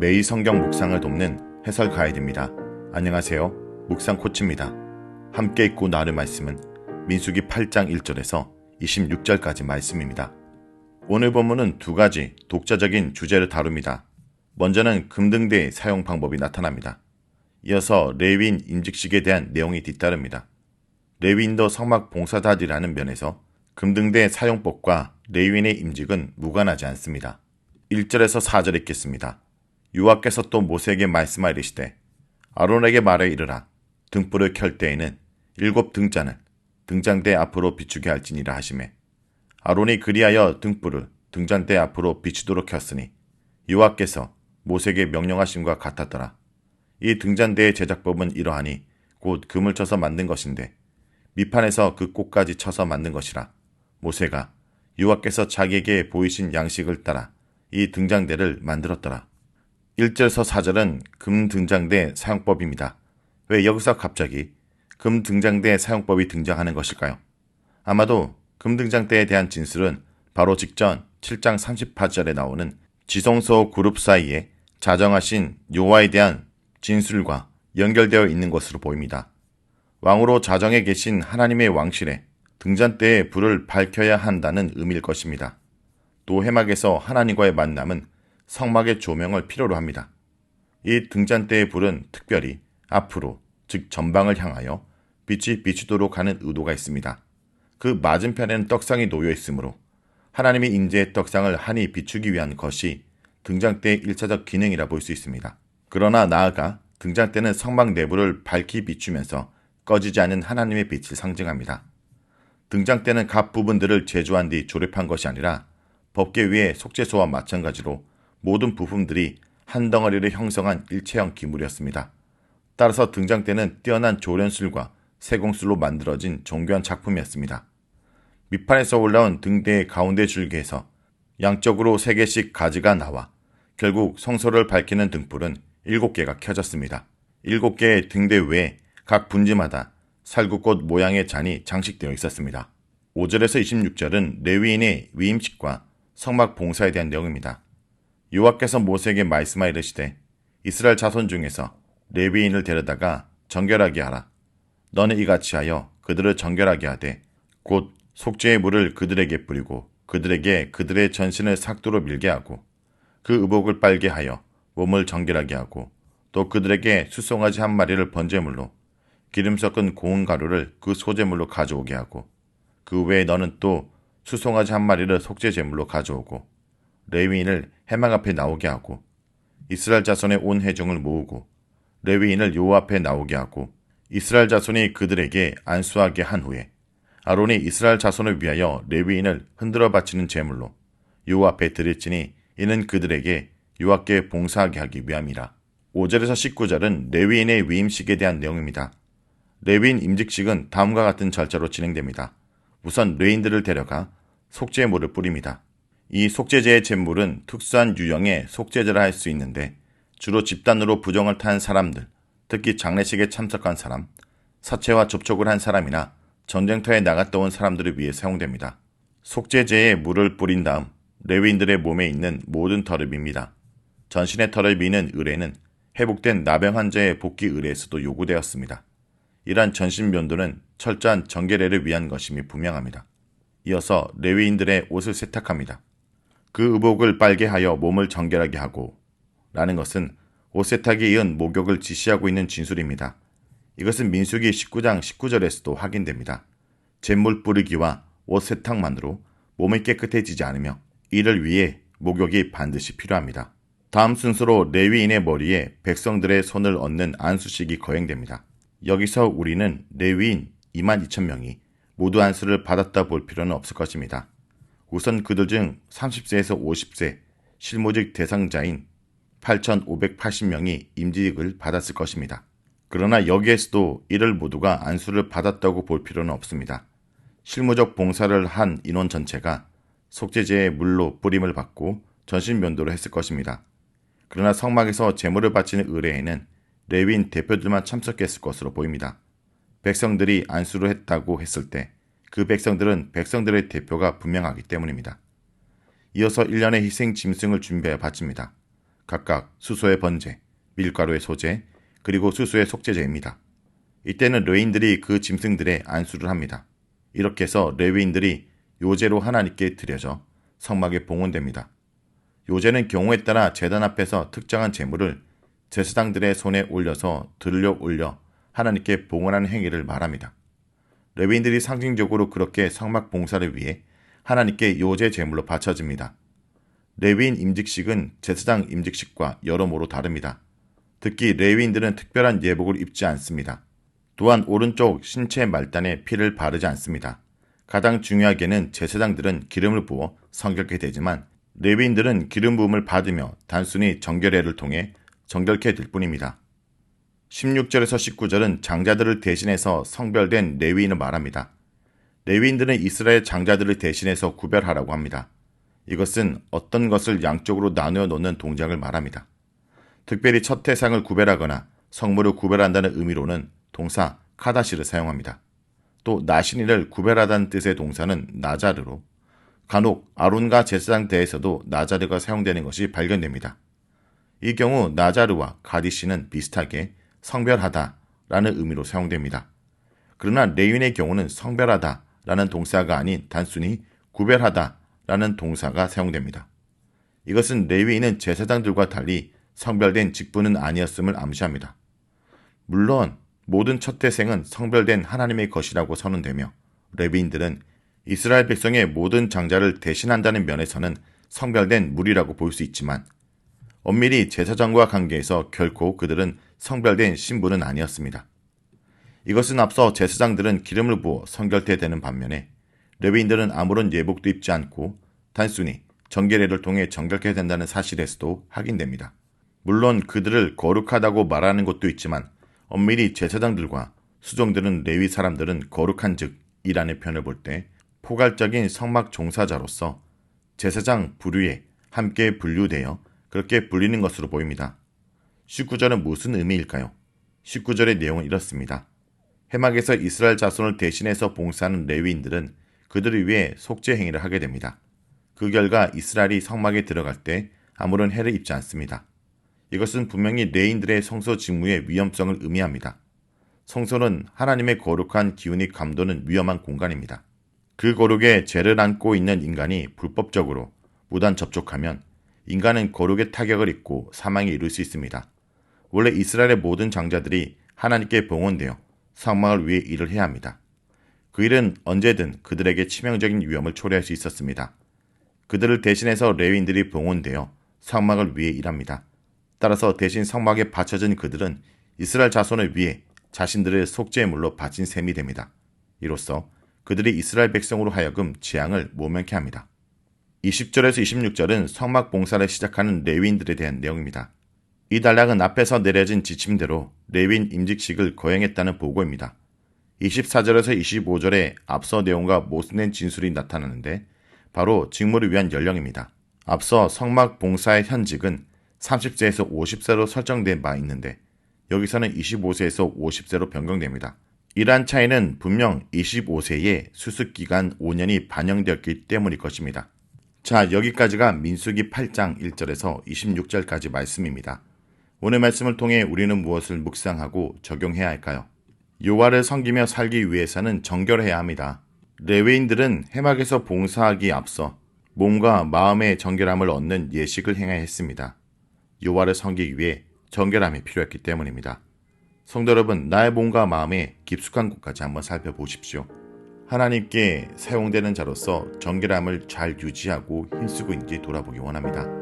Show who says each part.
Speaker 1: 매일 성경 묵상을 돕는 해설 가이드입니다. 안녕하세요. 묵상 코치입니다. 함께 읽고 나눌 말씀은 민수기 8장 1절에서 26절까지 말씀입니다. 오늘 본문은 두 가지 독자적인 주제를 다룹니다. 먼저는 금등대의 사용 방법이 나타납니다. 이어서 레위인 임직식에 대한 내용이 뒤따릅니다. 레위인도 성막 봉사자들이라는 면에서 금등대 사용법과 레위인의 임직은 무관하지 않습니다. 1절에서 4절 읽겠습니다. 유아께서 또 모세에게 말씀하 이르시되 아론에게 말해 이르라 등불을 켤 때에는 일곱 등잔을 등장대 앞으로 비추게 할지니라 하심에 아론이 그리하여 등불을 등잔대 앞으로 비추도록 켰으니 유아께서 모세에게 명령하심과 같았더라. 이 등잔대의 제작법은 이러하니 곧 금을 쳐서 만든 것인데 밑판에서 그 꽃까지 쳐서 만든 것이라. 모세가 유아께서 자기에게 보이신 양식을 따라 이 등장대를 만들었더라. 1절에서 4절은 금 등장대 사용법입니다. 왜 여기서 갑자기 금 등장대 사용법이 등장하는 것일까요? 아마도 금 등장대에 대한 진술은 바로 직전 7장 38절에 나오는 지성소 그룹 사이에 자정하신 요와에 대한 진술과 연결되어 있는 것으로 보입니다. 왕으로 자정에 계신 하나님의 왕실에 등잔대에 불을 밝혀야 한다는 의미일 것입니다. 또 해막에서 하나님과의 만남은 성막의 조명을 필요로 합니다. 이 등잔대의 불은 특별히 앞으로, 즉 전방을 향하여 빛이 비추도록 하는 의도가 있습니다. 그 맞은편에는 떡상이 놓여 있으므로 하나님이 인재의 떡상을 한이 비추기 위한 것이 등장대의 1차적 기능이라 볼 수 있습니다. 그러나 나아가 등장대는 성막 내부를 밝히 비추면서 꺼지지 않은 하나님의 빛을 상징합니다. 등장대는 각 부분들을 제조한 뒤 조립한 것이 아니라 법계 위의 속죄소와 마찬가지로 모든 부품들이 한 덩어리를 형성한 일체형 기물이었습니다. 따라서 등장대는 뛰어난 조련술과 세공술로 만들어진 정교한 작품이었습니다. 밑판에서 올라온 등대의 가운데 줄기에서 양쪽으로 3개씩 가지가 나와 결국 성소를 밝히는 등불은 7개가 켜졌습니다. 7개의 등대 외에 각 분지마다 살구꽃 모양의 잔이 장식되어 있었습니다. 5절에서 26절은 레위인의 위임식과 성막 봉사에 대한 내용입니다. 요하께서 모세에게 말씀하여 이르시되 이스라엘 자손 중에서 레위인을 데려다가 정결하게 하라. 너는 이같이 하여 그들을 정결하게 하되 곧 속죄의 물을 그들에게 뿌리고 그들에게 그들의 전신을 삭도로 밀게 하고 그 의복을 빨게 하여 몸을 정결하게 하고 또 그들에게 수송아지 한 마리를 번제물로 기름 섞은 고운 가루를 그 소제물로 가져오게 하고 그 외에 너는 또 수송아지 한 마리를 속죄 제물로 가져오고 레위인을 해망 앞에 나오게 하고 이스라엘 자손의 온 회중을 모으고 레위인을 요 앞에 나오게 하고 이스라엘 자손이 그들에게 안수하게 한 후에 아론이 이스라엘 자손을 위하여 레위인을 흔들어 바치는 제물로 요 앞에 드릴지니 이는 그들에게 요하께 봉사하게 하기 위함이라. 5절에서 19절은 레위인의 위임식에 대한 내용입니다. 레위인 임직식은 다음과 같은 절차로 진행됩니다. 우선 레인들을 데려가 속죄의 물을 뿌립니다. 이 속죄제의 잿물은 특수한 유형의 속죄제를 할수 있는데 주로 집단으로 부정을 탄 사람들, 특히 장례식에 참석한 사람, 사체와 접촉을 한 사람이나 전쟁터에 나갔다 온 사람들을 위해 사용됩니다. 속죄제에 물을 뿌린 다음 레위인들의 몸에 있는 모든 털을 밉니다. 전신의 털을 미는 의뢰는 회복된 나병 환자의 복귀 의뢰에서도 요구되었습니다. 이러한 전신 면도는 철저한 정결례를 위한 것임이 분명합니다. 이어서 레위인들의 옷을 세탁합니다. 그 의복을 빨게 하여 몸을 정결하게 하고 라는 것은 옷 세탁에 이은 목욕을 지시하고 있는 진술입니다. 이것은 민수기 19장 19절에서도 확인됩니다. 잿물 뿌리기와 옷 세탁만으로 몸이 깨끗해지지 않으며 이를 위해 목욕이 반드시 필요합니다. 다음 순서로 레위인의 머리에 백성들의 손을 얹는 안수식이 거행됩니다. 여기서 우리는 레위인 2만 2천 명이 모두 안수를 받았다 볼 필요는 없을 것입니다. 우선 그들 중 30세에서 50세 실무직 대상자인 8,580명이 임직을 받았을 것입니다. 그러나 여기에서도 이를 모두가 안수를 받았다고 볼 필요는 없습니다. 실무적 봉사를 한 인원 전체가 속죄제의 물로 뿌림을 받고 전신 면도를 했을 것입니다. 그러나 성막에서 제물을 바치는 의뢰에는 레윈 대표들만 참석했을 것으로 보입니다. 백성들이 안수를 했다고 했을 때 그 백성들은 백성들의 대표가 분명하기 때문입니다. 이어서 1년의 희생 짐승을 준비해 바칩니다. 각각 수소의 번제, 밀가루의 소재, 그리고 수소의 속죄제입니다. 이때는 레위인들이 그 짐승들의 안수를 합니다. 이렇게 해서 레위인들이 요제로 하나님께 드려져 성막에 봉헌됩니다. 요제는 경우에 따라 재단 앞에서 특정한 재물을 제사장들의 손에 올려서 들려 올려 하나님께 봉헌하는 행위를 말합니다. 레위인들이 상징적으로 그렇게 성막 봉사를 위해 하나님께 요제 제물로 바쳐집니다. 레위인 임직식은 제사장 임직식과 여러모로 다릅니다. 특히 레위인들은 특별한 예복을 입지 않습니다. 또한 오른쪽 신체 말단에 피를 바르지 않습니다. 가장 중요하게는 제사장들은 기름을 부어 성결케 되지만 레위인들은 기름 부음을 받으며 단순히 정결회를 통해 정결케 될 뿐입니다. 16절에서 19절은 장자들을 대신해서 성별된 레위인을 말합니다. 레위인들은 이스라엘 장자들을 대신해서 구별하라고 합니다. 이것은 어떤 것을 양쪽으로 나누어 놓는 동작을 말합니다. 특별히 첫 태상을 구별하거나 성물을 구별한다는 의미로는 동사 카다시를 사용합니다. 또 나신이를 구별하다는 뜻의 동사는 나자르로 간혹 아론과 제사장 대에서도 나자르가 사용되는 것이 발견됩니다. 이 경우 나자르와 가디시는 비슷하게 성별하다 라는 의미로 사용됩니다. 그러나 레윈의 경우는 성별하다 라는 동사가 아닌 단순히 구별하다 라는 동사가 사용됩니다. 이것은 레위인은 제사장들과 달리 성별된 직분은 아니었음을 암시합니다. 물론 모든 첫 태생은 성별된 하나님의 것이라고 선언되며 레위인들은 이스라엘 백성의 모든 장자를 대신한다는 면에서는 성별된 무리라고 볼 수 있지만 엄밀히 제사장과 관계에서 결코 그들은 성별된 신분은 아니었습니다. 이것은 앞서 제사장들은 기름을 부어 성결태 되는 반면에 레위인들은 아무런 예복도 입지 않고 단순히 정결례를 통해 정결케 된다는 사실에서도 확인됩니다. 물론 그들을 거룩하다고 말하는 것도 있지만 엄밀히 제사장들과 수종들은 레위 사람들은 거룩한 즉이라는 편을 볼 때 포괄적인 성막 종사자로서 제사장 부류에 함께 분류되어 그렇게 불리는 것으로 보입니다. 19절은 무슨 의미일까요? 19절의 내용은 이렇습니다. 해막에서 이스라엘 자손을 대신해서 봉사하는 레위인들은 그들을 위해 속죄 행위를 하게 됩니다. 그 결과 이스라엘이 성막에 들어갈 때 아무런 해를 입지 않습니다. 이것은 분명히 레인들의 성소 직무의 위험성을 의미합니다. 성소는 하나님의 거룩한 기운이 감도는 위험한 공간입니다. 그 거룩에 죄를 안고 있는 인간이 불법적으로 무단 접촉하면 인간은 거룩의 타격을 입고 사망에 이를 수 있습니다. 원래 이스라엘의 모든 장자들이 하나님께 봉헌되어 상망을 위해 일을 해야 합니다. 그 일은 언제든 그들에게 치명적인 위험을 초래할 수 있었습니다. 그들을 대신해서 레위인들이 봉헌되어 상막을 위해 일합니다. 따라서 대신 성막에 바쳐진 그들은 이스라엘 자손을 위해 자신들의 속죄물로 바친 셈이 됩니다. 이로써 그들이 이스라엘 백성으로 하여금 재앙을 모면케 합니다. 20절에서 26절은 성막 봉사를 시작하는 레위인들에 대한 내용입니다. 이 단락은 앞에서 내려진 지침대로 레위인 임직식을 거행했다는 보고입니다. 24절에서 25절에 앞서 내용과 모순된 진술이 나타나는데 바로 직무를 위한 연령입니다. 앞서 성막 봉사의 현직은 30세에서 50세로 설정된 바 있는데 여기서는 25세에서 50세로 변경됩니다. 이러한 차이는 분명 25세의 수습기간 5년이 반영되었기 때문일 것입니다. 자, 여기까지가 민수기 8장 1절에서 26절까지 말씀입니다. 오늘 말씀을 통해 우리는 무엇을 묵상하고 적용해야 할까요? 요와를 섬기며 살기 위해서는 정결해야 합니다. 레웨인들은 해막에서 봉사하기 앞서 몸과 마음의 정결함을 얻는 예식을 행해야 했습니다. 요와를 섬기기 위해 정결함이 필요했기 때문입니다. 성도 여러분, 나의 몸과 마음에 깊숙한 곳까지 한번 살펴보십시오. 하나님께 사용되는 자로서 정결함을 잘 유지하고 힘쓰고 있는지 돌아보기 원합니다.